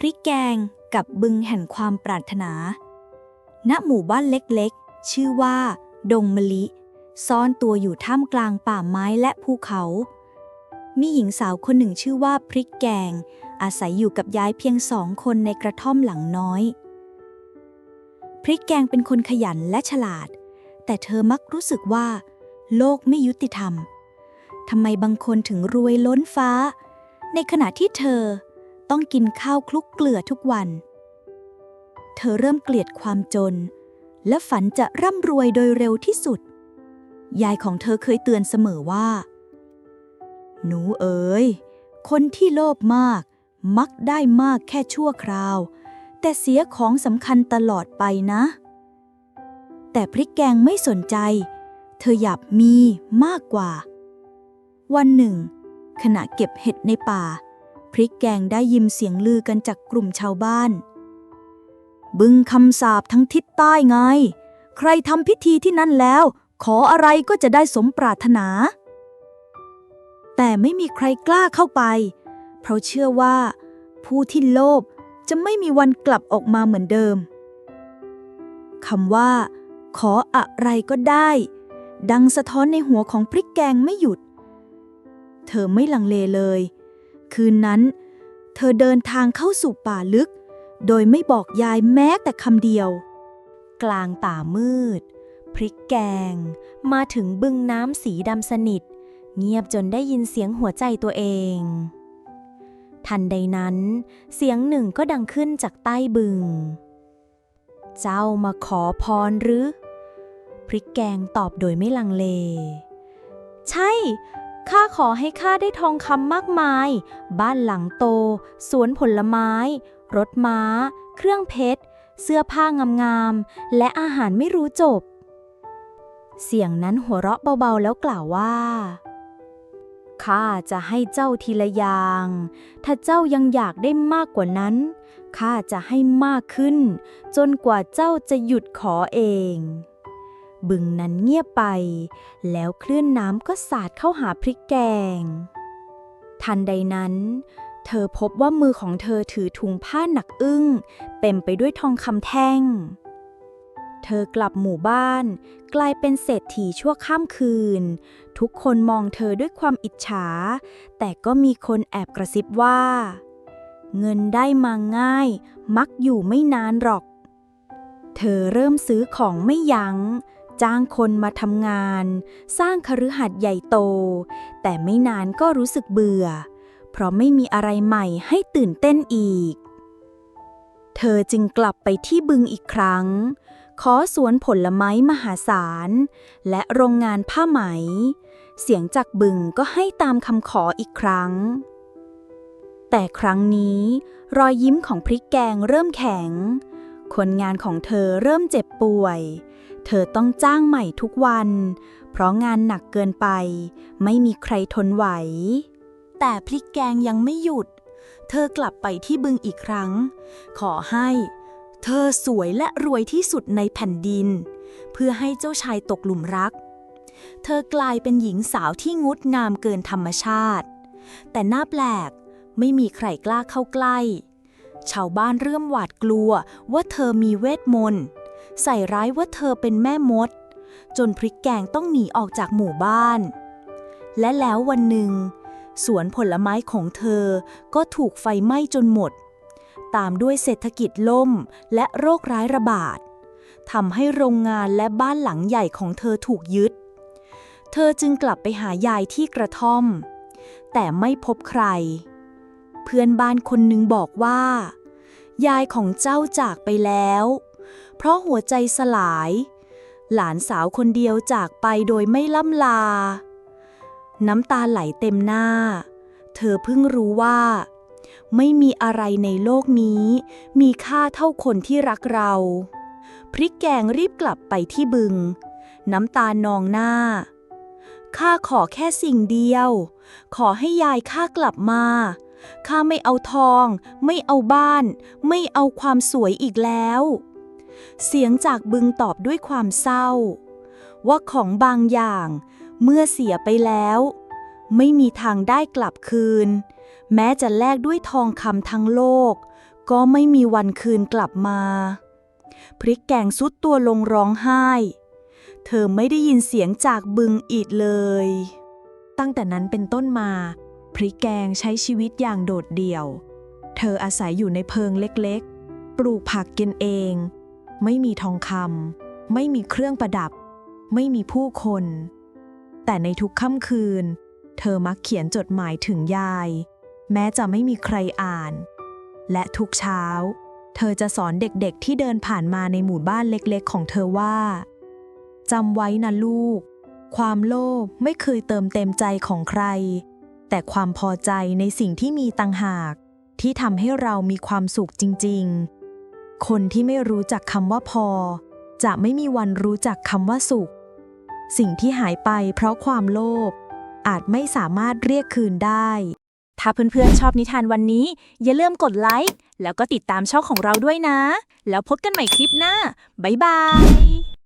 พริกแกงกับบึงแห่งความปรารถนา ณ หมู่บ้านเล็กๆ ชื่อว่า ดงมะลิ ซ่อนตัวอยู่ท่ามกลางป่าไม้และภูเขา มีหญิงสาวคนหนึ่งชื่อว่าพริกแกง อาศัยอยู่กับยายเพียงสองคนในกระท่อมหลังน้อย พริกแกงเป็นคนขยันและฉลาด แต่เธอมักรู้สึกว่า โลกไม่ยุติธรรมทำไมบางคนถึงรวยล้นฟ้า ในขณะที่เธอ ต้องกินข้าวคลุกเกลือทุกวัน เธอเริ่มเกลียดความจน และฝันจะร่ำรวยโดยเร็วที่สุด ยายของเธอเคยเตือนเสมอว่า หนูเอ๋ย คนที่โลภมาก มักได้มากแค่ชั่วคราว แต่เสียของสำคัญตลอดไปนะ แต่พริกแกงไม่สนใจ เธออยากมีมากกว่า วันหนึ่ง ขณะเก็บเห็ดในป่า พริกแกงได้ยินเสียงลือกันจากกลุ่มชาวบ้าน บึงคำสาบทั้งทิศใต้ไง ใครทำพิธีที่นั่นแล้ว ขออะไรก็จะได้สมปรารถนา แต่ไม่มีใครกล้าเข้าไป เพราะเชื่อว่า ผู้ที่โลภจะไม่มีวันกลับออกมาเหมือนเดิมคำว่า ขออะไรก็ได้ ดังสะท้อนในหัวของพริกแกงไม่หยุด เธอไม่ลังเลเลย คืนนั้น เธอเดินทางเข้าสู่ป่าลึก โดยไม่บอกยายแม้แต่คำเดียว กลางป่ามืด พริกแกง มาถึงบึงน้ำสีดำสนิท เงียบจนได้ยินเสียงหัวใจตัวเอง ทันใดนั้น เสียงหนึ่งก็ดังขึ้นจากใต้บึง เจ้ามาขอพรหรือ พริกแกงตอบโดยไม่ลังเล ใช่ ข้าขอให้ข้าได้ทองคำมากมาย บ้านหลังโต สวนผลไม้ รถม้า เครื่องเพชร เสื้อผ้างามๆ และอาหารไม่รู้จบ เสียงนั้นหัวเราะเบาๆแล้วกล่าวว่า ข้าจะให้เจ้าทีละอย่าง ถ้าเจ้ายังอยากได้มากกว่านั้น ข้าจะให้มากขึ้น จนกว่าเจ้าจะหยุดขอเอง บึงนั้นเงียบไป แล้วคลื่นน้ำก็สาดเข้าหาพริกแกง ทันใดนั้น เธอพบว่ามือของเธอถือถุงผ้าหนักอึ้งเต็มไปด้วยทองคำแท่ง เธอกลับหมู่บ้าน กลายเป็นเศรษฐีชั่วข้ามคืน ทุกคนมองเธอด้วยความอิจฉา แต่ก็มีคนแอบกระซิบว่า เงินได้มาง่าย มักอยู่ไม่นานหรอกเธอเริ่มซื้อของไม่ยัง้ง จ้างคนมาทำงาน สร้างคฤหัสถ์ใหญ่โต แต่ไม่นานก็รู้สึกเบื่อ เพราะไม่มีอะไรใหม่ให้ตื่นเต้นอีก เธอจึงกลับไปที่บึงอีกครั้ง ขอสวนผลไม้มหาศาล และโรงงานผ้าไหม เสียงจากบึงก็ให้ตามคำขออีกครั้ง แต่ครั้งนี้รอยยิ้มของพริกแกงเริ่มแข็ง คนงานของเธอเริ่มเจ็บป่วย เธอต้องจ้างใหม่ทุกวัน เพราะงานหนักเกินไป ไม่มีใครทนไหว แต่พริกแกงยังไม่หยุด เธอกลับไปที่บึงอีกครั้ง ขอให้ เธอสวยและรวยที่สุดในแผ่นดิน เพื่อให้เจ้าชายตกหลุมรัก เธอกลายเป็นหญิงสาวที่งดงามเกินธรรมชาติ แต่น่าแปลกไม่มีใครกล้าเข้าใกล้ ชาวบ้านเริ่มหวาดกลัวว่าเธอมีเวทมนต์ ใส่ร้ายว่าเธอเป็นแม่มด จนพริกแกงต้องหนีออกจากหมู่บ้าน และแล้ววันหนึ่ง สวนผลไม้ของเธอก็ถูกไฟไหม้จนหมด ตามด้วยเศรษฐกิจล่มและโรคร้ายระบาดทำให้โรงงานและบ้านหลังใหญ่ของเธอถูกยึด เธอจึงกลับไปหายายที่กระท่อม แต่ไม่พบใคร เพื่อนบ้านคนหนึ่งบอกว่า ยายของเจ้าจากไปแล้ว เพราะหัวใจสลาย หลานสาวคนเดียวจากไปโดยไม่ล่ำลา น้ำตาไหลเต็มหน้า เธอเพิ่งรู้ว่า ไม่มีอะไรในโลกนี้ มีค่าเท่าคนที่รักเรา พริกแกงรีบกลับไปที่บึง น้ำตานองหน้าข้าขอแค่สิ่งเดียว ขอให้ยายข้ากลับมา ข้าไม่เอาทอง ไม่เอาบ้าน ไม่เอาความสวยอีกแล้ว เสียงจากบึงตอบด้วยความเศร้า ว่าของบางอย่าง เมื่อเสียไปแล้ว ไม่มีทางได้กลับคืน แม้จะแลกด้วยทองคำทั้งโลก ก็ไม่มีวันคืนกลับมา พริกแกงสุดตัวลงร้องไห้ เธอไม่ได้ยินเสียงจากบึงอีกเลย ตั้งแต่นั้นเป็นต้นมา พริกแกงใช้ชีวิตอย่างโดดเดี่ยว เธออาศัยอยู่ในเพิงเล็กๆ ปลูกผักกินเอง ไม่มีทองคำไม่มีเครื่องประดับ ไม่มีผู้คน แต่ในทุกค่ำคืน เธอมักเขียนจดหมายถึงยาย แม้จะไม่มีใครอ่าน และทุกเช้า เธอจะสอนเด็กๆที่เดินผ่านมาในหมู่บ้านเล็กๆ ของเธอว่าจำไว้นะลูก ความโลภไม่เคยเติมเต็มใจของใคร แต่ความพอใจในสิ่งที่มีต่างหาก ที่ทำให้เรามีความสุขจริง ๆ คนที่ไม่รู้จักคำว่าพอ จะไม่มีวันรู้จักคำว่าสุข สิ่งที่หายไปเพราะความโลภอาจไม่สามารถเรียกคืนได้ ถ้าเพื่อนๆชอบนิทานวันนี้ อย่าลืมกดไลค์แล้วก็ติดตามช่องของเราด้วยนะ แล้วพบกันใหม่คลิปหน้า บ๊ายบาย